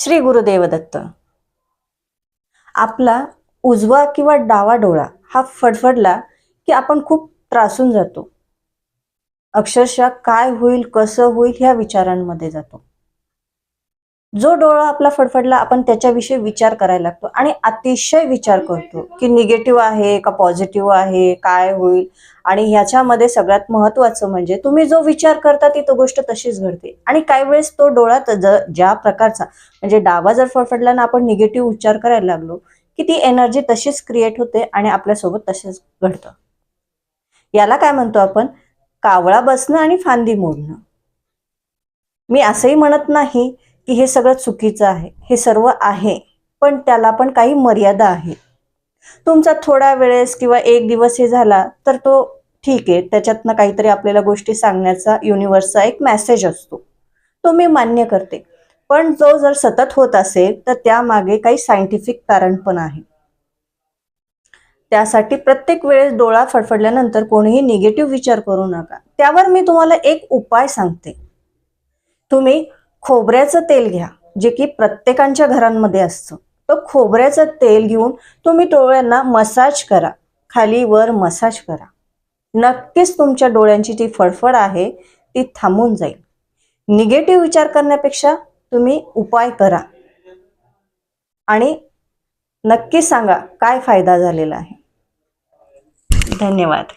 श्री गुरुदेव दत्त आपला उजवा किंवा डावा डोळा हा फडफडला की आपण खूप त्रासून जातो. अक्षरशः काय होईल कसं होईल ह्या विचारांमध्ये जातो. जो डोळा आपला फडफडला आपण त्याच्याविषयी विचार करायला लागतो आणि अतिशय विचार करतो की निगेटिव्ह आहे का पॉझिटिव्ह आहे काय होईल? आणि ह्याच्यामध्ये सगळ्यात महत्वाचं म्हणजे तुम्ही जो विचार करता ती तो गोष्ट तशीच घडते. आणि काही वेळेस तो डोळा ज्या प्रकारचा म्हणजे डावा जर फडफडला ना आपण निगेटिव्ह उच्चार करायला लागलो की ती एनर्जी तशीच क्रिएट होते आणि आपल्यासोबत तसेच घडतं. याला काय म्हणतो आपण? कावळा बसणं आणि फांदी मोडणं. मी असंही म्हणत नाही की हे सगळं चुकीचं आहे. हे सर्व आहे पण त्याला पण काही मर्यादा आहे. तुमचा थोड्या वेळेस किंवा एक दिवस हे झाला तर तो ठीक आहे. त्याच्यातनं काहीतरी आपल्याला गोष्टी सांगण्याचा युनिव्हर्सचा एक मेसेज असतो. तो मी मान्य करते. पण जो जर सतत होत असेल तर त्यामागे काही सायंटिफिक कारण पण आहे. त्यासाठी प्रत्येक वेळेस डोळा फडफडल्यानंतर कोणीही निगेटिव्ह विचार करू नका. त्यावर मी तुम्हाला एक उपाय सांगते. तुम्ही खोबऱ्याचं तेल घ्या जे की प्रत्येकांच्या घरांमध्ये असतं. तर खोबऱ्याचं तेल घेऊन तुम्ही डोळ्यांना मसाज करा. खाली वर मसाज करा. नक्कीच तुमच्या डोळ्यांची जी फडफड आहे ती थांबून जाईल. निगेटिव्ह विचार करण्यापेक्षा तुम्ही उपाय करा. आणि नक्की सांगा काय फायदा झालेला आहे? धन्यवाद.